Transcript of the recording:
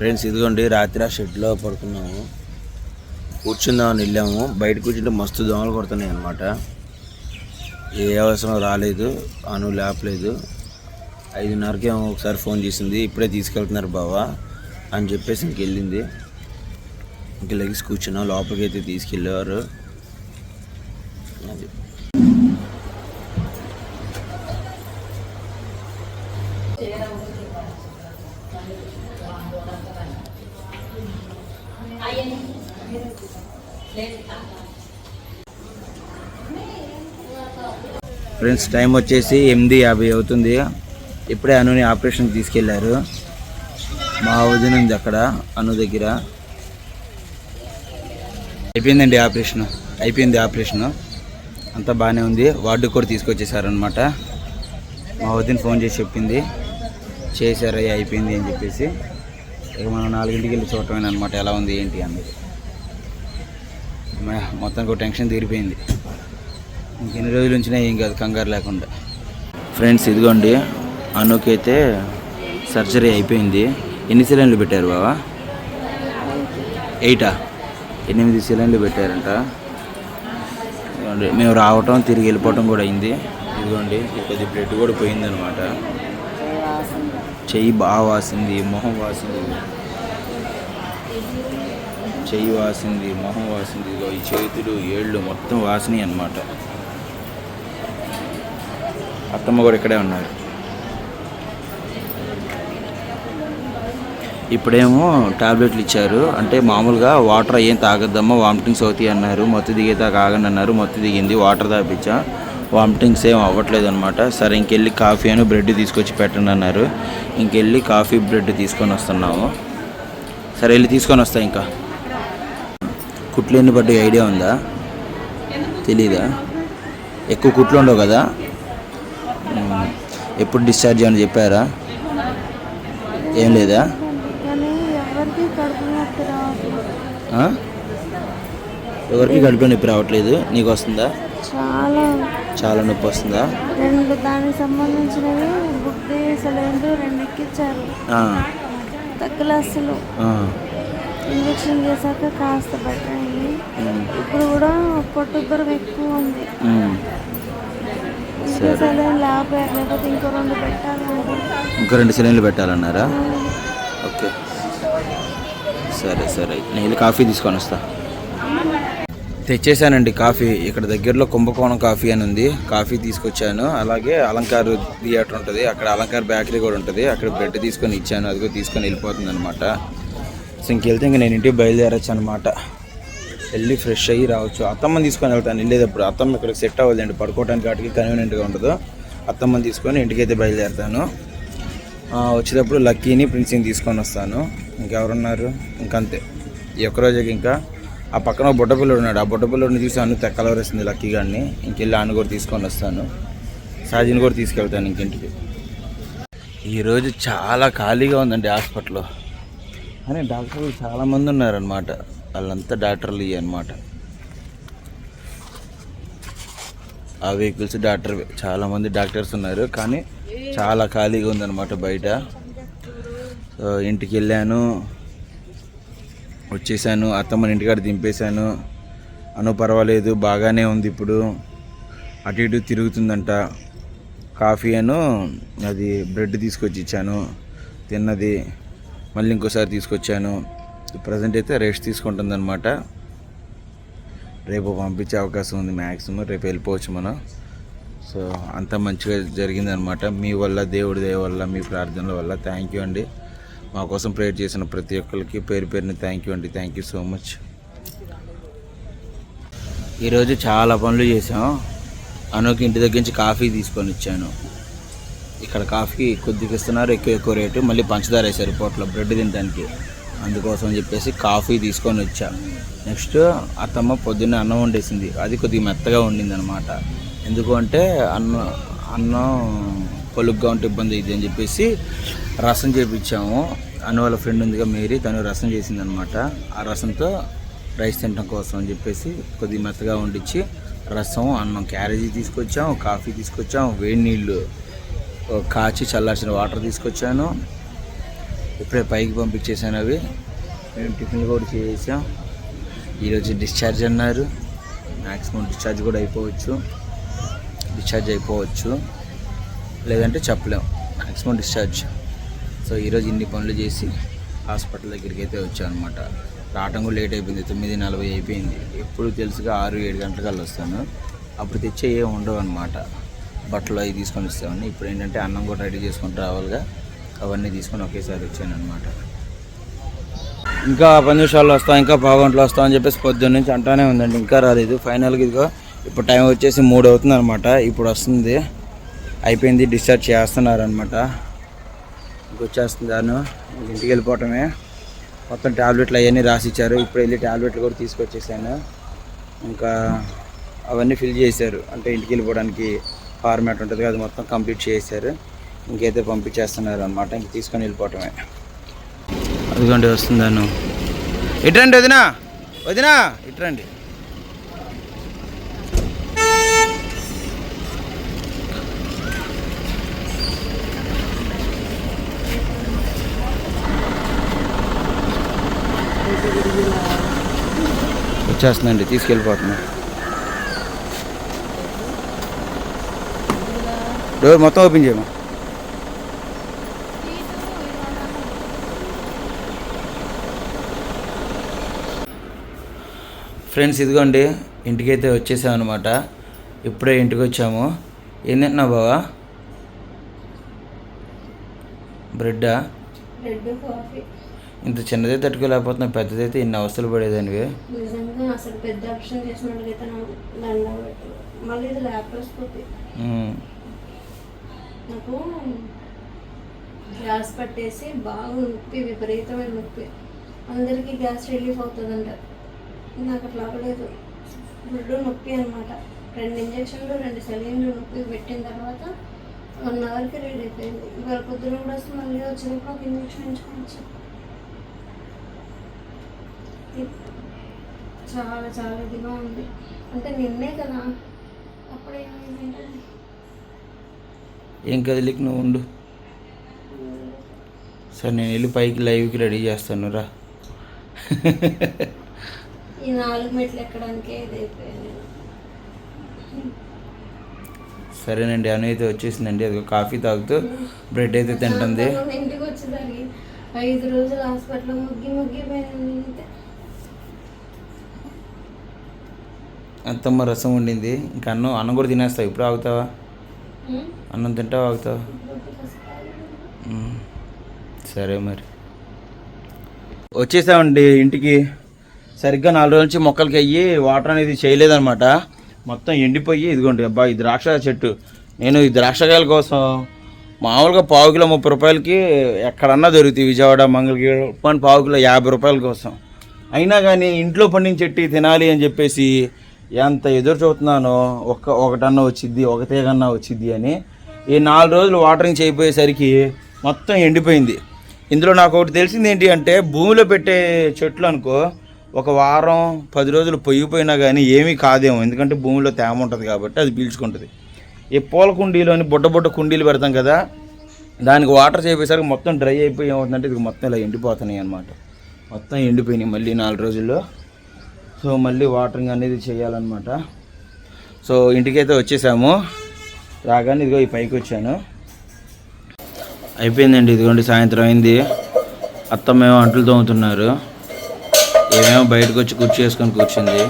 Friends ఇదిగోండి రాత్రి ఆ షెడ్లో పడుకున్నాము. కూర్చుందామని వెళ్ళాము. బయట కూర్చుంటే మస్తు దోమలు కొడుతున్నాయి అనమాట ఏ అవసరం రాలేదు. అను లేపలేదు. ఐదున్నరకే ఒకసారి ఫోన్ చేసింది. ఇప్పుడే తీసుకెళ్తున్నారు బావా అని చెప్పేసి ఇంకెళ్ళింది ఇంక లెగిసి కూర్చున్నాం. లోపలికి అయితే తీసుకెళ్ళేవారు అది ఫ్రెండ్స్ టైం వచ్చేసి ఎనిమిది యాభై అవుతుంది. ఇప్పుడే అనుని ఆపరేషన్ తీసుకెళ్ళారు. మా వదిన ఉంది అక్కడ అను దగ్గర. అయిపోయిందండి ఆపరేషన్. అయిపోయింది ఆపరేషన్. అంతా బాగానే ఉంది. వార్డు కూడా తీసుకొచ్చేసారనమాట మా వదిన ఫోన్ చేసి చెప్పింది. చేశారయ్యా అయిపోయింది అని చెప్పేసి. ఇక మనం నాలుగింటికి వెళ్ళి చూడటమేనమాట ఎలా ఉంది ఏంటి అన్నది. మొత్తానికి ఒక టెన్షన్ తీరిపోయింది. ఇంకెన్ని రోజుల ఉంచినా ఏం కాదు కంగారు లేకుండా. ఫ్రెండ్స్ ఇదిగోండి అనుకైతే సర్జరీ అయిపోయింది. ఎన్ని సిలిండర్లు పెట్టారు బావా? ఎయిటా? ఎనిమిది సిలిండర్లు పెట్టారంట. ఇదిగోండి మేము రావటం తిరిగి వెళ్ళిపోవటం కూడా అయింది. ఇదిగోండి కొద్ది బ్లడ్ కూడా పోయిందనమాట చెయ్యి బాగా వాసింది మొహం వాసింది. చెయ్యి వాసింది మొహం వాసింది ఇదో ఈ చేతులు ఏళ్ళు మొత్తం వాసినాయి అన్నమాట. అత్తమ్మ కూడా ఇక్కడే ఉన్నారు. ఇప్పుడేమో టాబ్లెట్లు ఇచ్చారు. అంటే మామూలుగా వాటర్ ఏం తాగద్దమ్మా వామిటింగ్స్ అవుతాయి అన్నారు. మొత్తం దిగేదాకా ఆగండి అన్నారు. మొత్తం దిగింది వాటర్ తాపించా వామిటింగ్స్ ఏం అవ్వట్లేదు అనమాట సరే ఇంకెళ్ళి కాఫీ అని బ్రెడ్ తీసుకొచ్చి పెట్టండి అన్నారు. ఇంకెళ్ళి కాఫీ బ్రెడ్ తీసుకొని వస్తున్నాము. సరే వెళ్ళి తీసుకొని వస్తా ఇంకా. కుట్లు ఎన్ని పడ్డ ఐడియా ఉందా? తెలీదా? ఎక్కువ కుట్లు ఉండవు కదా. ఎప్పుడు డిశ్చార్జ్ అని చెప్పారా? ఏం లేదా? ఎవరికి కడుపు నొప్పి రావట్లేదు. నీకు వస్తుందా? చాలా. చాలా నొప్పి వస్తుందా? రెండు దానికి సంబంధించినవి బుక్ రెండు తగ్గలే అసలు. ఆ, ఇంజక్షన్ చేశాక కాస్త బెటర్ అయింది ఇప్పుడు కూడా పొట్టుబ్బరం ఎక్కువ ఉంది. ఇంకా రెండు పెట్టాలి ఇంకో రెండు సిలిండర్లు పెట్టాలన్నారా? ఓకే. సరే సరే. నేను వెళ్ళి కాఫీ తీసుకొని వస్తా. తెచ్చేసానండి కాఫీ. ఇక్కడ దగ్గరలో కుంభకోణం కాఫీ అని ఉంది. కాఫీ తీసుకొచ్చాను. అలాగే అలంకార్ థియేటర్ ఉంటుంది. అక్కడ అలంకార్ బేకరీ కూడా ఉంటుంది. అక్కడ బ్రెడ్ తీసుకొని ఇచ్చాను. అది కూడా తీసుకొని వెళ్ళిపోతుంది అనమాట ఇంక ఇంకెళ్తే ఇంక నేను ఇంటికి బయలుదేరచ్చు అనమాట వెళ్ళి ఫ్రెష్ అయ్యి రావచ్చు. అత్తమ్మని తీసుకొని వెళ్తాను. వెళ్ళేటప్పుడు అత్తమ్మ ఇక్కడ సెట్ అవ్వదండి పడుకోవడానికి వాటికి కన్వీనియంట్గా ఉండదు. అత్తమ్మని తీసుకొని ఇంటికైతే బయలుదేరుతాను. వచ్చేటప్పుడు లక్కీని ప్రిన్సింగ్ తీసుకొని వస్తాను. ఇంకెవరున్నారు? ఇంకంతే. ఈ ఒక్క రోజుకి ఇంకా ఆ పక్కన ఒక బుడ్డపిల్లడు ఉన్నాడు. ఆ బుడ్డపిల్లడిని చూసి అన్ను తెక్కలవరేసింది లక్కీ గారిని ఇంకెళ్ళి అన్ను కూడా తీసుకొని వస్తాను. సాజిని కూడా తీసుకెళ్తాను ఇంకింటికి ఈరోజు చాలా ఖాళీగా ఉందండి హాస్పిటల్లో. కానీ డాక్టర్లు చాలామంది ఉన్నారనమాట వాళ్ళంతా డాక్టర్లు ఇవి అనమాట ఆ వెహికల్స్ డాక్టర్ చాలామంది డాక్టర్స్ ఉన్నారు కానీ చాలా ఖాళీగా ఉందన్నమాట బయట. సో ఇంటికి వెళ్ళాను వచ్చేసాను అత్తమ్మని ఇంటికాడ దింపేశాను. అను పర్వాలేదు బాగానే ఉంది ఇప్పుడు. అటు ఇటు తిరుగుతుందంట. కాఫీ అను అది బ్రెడ్ తీసుకొచ్చి ఇచ్చాను తిన్నది. మళ్ళీ ఇంకోసారి తీసుకొచ్చాను. ప్రజెంట్ అయితే రెస్ట్ తీసుకుంటుందన్నమాట. రేపు పంపించే అవకాశం ఉంది మ్యాక్సిమం రేపు వెళ్ళిపోవచ్చు మనం. సో అంత మంచిగా జరిగిందనమాట మీ వల్ల దేవుడి దయ వల్ల మీ ప్రార్థనల వల్ల థ్యాంక్ యూ అండి. మా కోసం ప్రేయర్ చేసిన ప్రతి ఒక్కరికి పేరు పేరుని థ్యాంక్ యూ అండి. థ్యాంక్ యూ సో మచ్ ఈరోజు చాలా పనులు చేసాం అనుకి ఇంటి దగ్గర నుంచి కాఫీ తీసుకొని ఇచ్చాను ఇక్కడ కాఫీ కొద్దిగా ఇస్తున్నారు ఎక్కువ ఎక్కువ రేటు. మళ్ళీ పంచదార వేసారు పోట్లో బ్రెడ్ తినడానికి అందుకోసం అని చెప్పేసి కాఫీ తీసుకొని వచ్చా. నెక్స్ట్ అత్తమ్మ పొద్దున్నే అన్నం వండేసింది. అది కొద్దిగా మెత్తగా వండింది అనమాట ఎందుకు అంటే అన్నం అన్నం పొలుగ్గా ఉంటే ఇబ్బంది అయింది అని చెప్పేసి రసం చేపించాము. అన్న వాళ్ళ ఫ్రెండ్ ఉందిగా మేరీ తను రసం చేసింది అనమాట ఆ రసంతో రైస్ తినడం కోసం అని చెప్పేసి కొద్దిగా మెత్తగా వండించి రసం అన్నం క్యారేజీ తీసుకొచ్చాం కాఫీ తీసుకొచ్చాం వేడి నీళ్ళు కాచి చల్లార్చిన వాటర్ తీసుకొచ్చాను. ఇప్పుడే పైకి పంపించేసాను అవి. మేము టిఫిన్లు కూడా చేసాం ఈరోజు డిశ్చార్జ్ అన్నారు. మ్యాక్సిమం డిశ్చార్జ్ కూడా అయిపోవచ్చు. డిశ్చార్జ్ అయిపోవచ్చు. లేదంటే చెప్పలేం. Maximum discharge. సో ఈరోజు ఇన్ని పనులు చేసి హాస్పిటల్ దగ్గరికి అయితే వచ్చాను అనమాట రావటం కూడా లేట్ అయిపోయింది. తొమ్మిది నలభై అయిపోయింది. ఎప్పుడు తెలుసుగా ఆరు ఏడు గంటలకల్లా వస్తాను. అప్పుడు తెచ్చే ఏం ఉండవు అనమాట బట్టలు అవి తీసుకొని వస్తామని ఇప్పుడు ఏంటంటే అన్నం కూడా రెడీ చేసుకొని రావాలిగా. అవన్నీ తీసుకొని ఒకేసారి వచ్చాను అనమాట ఇంకా పది నిమిషాల్లో వస్తాం ఇంకా పావుగంటలో వస్తాం అని చెప్పేసి పొద్దున్న నుంచి అంటానే ఉందండి. ఇంకా రాలేదు. ఫైనల్గా ఇదిగో ఇప్పుడు టైం వచ్చేసి మూడు అవుతుంది అనమాట ఇప్పుడు వస్తుంది. అయిపోయింది డిశ్చార్జ్ చేస్తున్నారు అనమాట ఇంకొచ్చేస్తున్నాను ఇంటికి వెళ్ళిపోవటమే. మొత్తం ట్యాబ్లెట్లు అవన్నీ రాసిచ్చారు. ఇప్పుడు వెళ్ళి ట్యాబ్లెట్లు కూడా తీసుకొచ్చేసాను. ఇంకా అవన్నీ ఫిల్ చేశారు. అంటే ఇంటికి వెళ్ళిపోవడానికి ఫార్మాట్ ఉంటుంది అది మొత్తం కంప్లీట్ చేశారు ఇంకైతే పంపించేస్తున్నారు అనమాట ఇంక తీసుకొని వెళ్ళిపోవటమే. అదిగోండి వస్తుందాను ఇట్రండి వదినా వదినా ఇట్రండి. వచ్చేస్తుందండి తీసుకెళ్ళిపోతున్నాను డోర్ మొత్తం ఓపెన్ చేయమా? ఫ్రెండ్స్ ఇదిగోండి ఇంటికైతే వచ్చేసాం అనమాట ఇప్పుడే ఇంటికి వచ్చాము ఏం తింటున్నావు బావా? బ్రెడ్డా? ఇంత చిన్నదే తట్టుకోలేకపోతున్నావు పెద్దదైతే ఇన్ని అవస్థలు పడేదానివి. అసలు పెద్ద ఆప్షన్ మళ్ళీ ఇది ఉమ్. నాకు గ్యాస్ పట్టేసి బాగా నొప్పి విపరీతమైన నొప్పి. అందరికీ గ్యాస్ రిలీఫ్ అవుతుందంట. నాకు అట్లా అవ్వలేదు. ఫుల్ నొప్పి అనమాట రెండు ఇంజక్షన్లు రెండు సెలైన్లు నొప్పి పెట్టిన తర్వాత వన్ అవర్కి రెడీ అయిపోయింది ఇవాళ పొద్దున కూడా వస్తే మళ్ళీ వచ్చినప్పుడు ఒక ఇంజక్షన్ ఇచ్చుకోవచ్చు చాలా చాలా ఇదిగా ఉంది. అంటే నిన్నే కదా. అప్పుడే ఏమైందంటే ఏం కదిలికి నువ్వు ఉండు. సరే నేను వెళ్ళి పైకి లైవ్కి రెడీ చేస్తాను రా. ఈ నాలుగు మెట్లు ఎక్కడానికే ఇది అయిపోయాను నేను సరేనండి అను అయితే వచ్చేసిందండి. అది కాఫీ తాగుతూ బ్రెడ్ అయితే తింటుంది. ఇంటికి వచ్చేసరికి ఐదు రోజులు హాస్పిటల్ ముగ్గి అత్తమ్మ రసం వండింది. ఇంకా అన్నం అన్నం కూడా తినేస్తావు? ఇప్పుడు ఆగుతావా? అన్నం తింటావు ఆగుతావు? సరే మరి. వచ్చేసామండి ఇంటికి. సరిగ్గా నాలుగు రోజుల నుంచి మొక్కలకి అయ్యి వాటర్ అనేది చేయలేదనమాట మొత్తం ఎండిపోయి ఇదిగోండి అబ్బా ఈ ద్రాక్ష చెట్టు. నేను ఈ ద్రాక్షకాయల కోసం మామూలుగా పావు కిలో ముప్పై రూపాయలకి ఎక్కడన్నా దొరుకుతాయి విజయవాడ మంగళగిరి పావు కిలో యాభై రూపాయల కోసం. అయినా కానీ ఇంట్లో పండించెట్టి తినాలి అని చెప్పేసి ఎంత ఎదురు చూస్తున్నానో ఒక్క ఒకటన్నా వచ్చిద్ది ఒక తీగన్నా వచ్చిద్ది అని ఈ నాలుగు రోజులు వాటరింగ్ చేయపోయేసరికి మొత్తం ఎండిపోయింది. ఇందులో నాకు ఒకటి తెలిసింది ఏంటి అంటే భూమిలో పెట్టే చెట్లు అనుకో ఒక వారం పది రోజులు పొయ్యిపోయినా కానీ ఏమీ కాదేమో. ఎందుకంటే భూమిలో తేమ ఉంటుంది కాబట్టి అది పీల్చుకుంటుంది. ఈ పూల కుండీలోని బుడ్డ బుడ్డ కుండీలు పెడతాం కదా దానికి వాటర్ చేపేసరికి మొత్తం డ్రై అయిపోయి ఏమవుతుందంటే ఇది మొత్తం ఇలా ఎండిపోతున్నాయి అన్నమాట. మొత్తం ఎండిపోయినాయి మళ్ళీ నాలుగు రోజుల్లో. సో మళ్ళీ వాటరింగ్ అనేది చేయాలన్నమాట. సో ఇంటికైతే వచ్చేసాము. రాగానే ఇదిగో ఈ పైకి వచ్చాను. అయిపోయిందండి ఇదిగోండి సాయంత్రం అయింది. అత్తమ్మేమో అంట్లు తోముతున్నారు. ఏమేమో బయటకు వచ్చి కుర్చీ వేసుకొని కూర్చుంది.